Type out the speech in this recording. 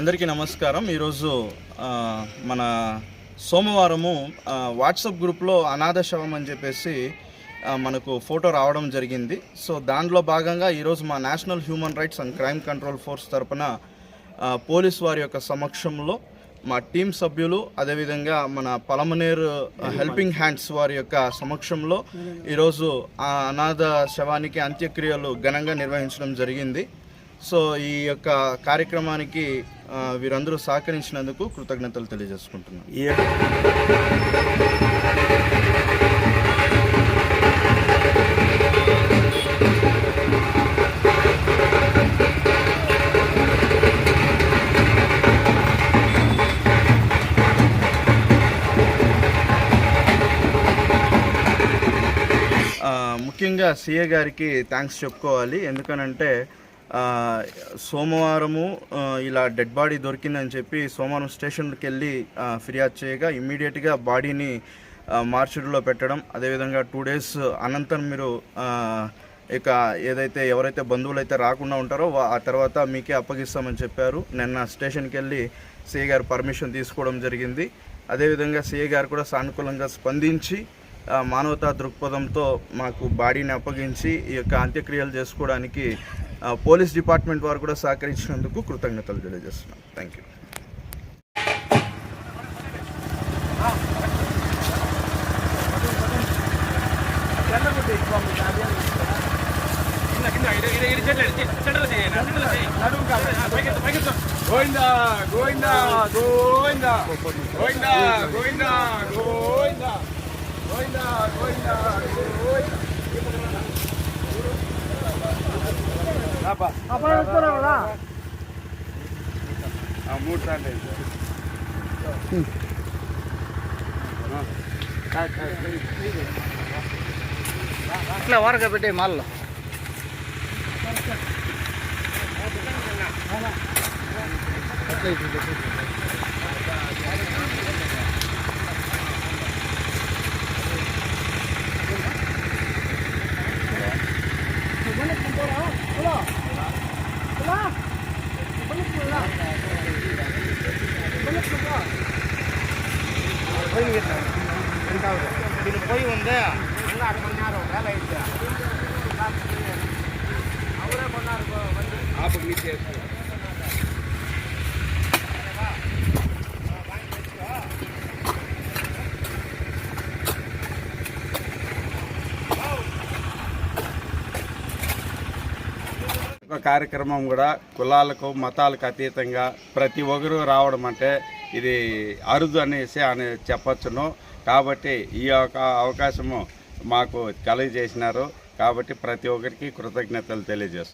అందరికీ నమస్కారం. ఈరోజు మన సోమవారము వాట్సాప్ గ్రూప్లో అనాథ శవం అని చెప్పేసి మనకు ఫోటో రావడం జరిగింది. సో దాంట్లో భాగంగా ఈరోజు మా national human rights and crime control force తరపున పోలీస్ వారి యొక్క సమక్షంలో మా టీం సభ్యులు అదేవిధంగా మన పలమనేరు హెల్పింగ్ హ్యాండ్స్ వారి యొక్క సమక్షంలో ఈరోజు ఆ అనాథ శవానికి అంత్యక్రియలు ఘనంగా నిర్వహించడం జరిగింది. సో ఈ యొక్క కార్యక్రమానికి వీరందరూ సహకరించినందుకు కృతజ్ఞతలు తెలియజేసుకుంటున్నాను. ముఖ్యంగా సీఏ గారికి థ్యాంక్స్ చెప్పుకోవాలి. ఎందుకనంటే సోమవారము ఇలా డెడ్ బాడీ దొరికిందని చెప్పి సోమవారం స్టేషన్కి వెళ్ళి ఫిర్యాదు చేయగా ఇమ్మీడియట్గా బాడీని మార్చిడిలో పెట్టడం అదేవిధంగా టూ డేస్ అనంతరం మీరు ఇక ఏదైతే ఎవరైతే బంధువులు అయితే రాకుండా ఉంటారో ఆ తర్వాత మీకే అప్పగిస్తామని చెప్పారు. నిన్న స్టేషన్కి వెళ్ళి సిఏ గారు పర్మిషన్ తీసుకోవడం జరిగింది. అదేవిధంగా సిఏ గారు కూడా సానుకూలంగా స్పందించి మానవతా దృక్పథంతో మాకు బాడీని అప్పగించి ఈ యొక్క అంత్యక్రియలు చేసుకోవడానికి పోలీస్ డిపార్ట్మెంట్ వారు కూడా సహకరించినందుకు కృతజ్ఞతలు తెలియజేస్తున్నాను థ్యాంక్ యూ గోవిందా గోవిందా గోవిందా గోవిందా గోవిందా గోవిందా గోవిందా గోవిందా. అప్పుడు వస్తున్నావురా మూడు సార్లు ఇట్లా వరక పెట్టే మాల్లో అట్లా இது போய் வந்து அங்கே அரை மணி நேரம் வேலை ஆயிடுச்சு. அவரே பண்ணாரு வந்து ஆப்பு மீட்டே ఒక కార్యక్రమం కూడా కులాలకు మతాలకు అతీతంగా ప్రతి ఒక్కరూ రావడం అంటే ఇది అరుదు అనేసి అని చెప్పచ్చును. కాబట్టి ఈ యొక్క అవకాశము మాకు తెలియజేసినారు కాబట్టి ప్రతి ఒక్కరికి కృతజ్ఞతలు తెలియజేస్తున్నాను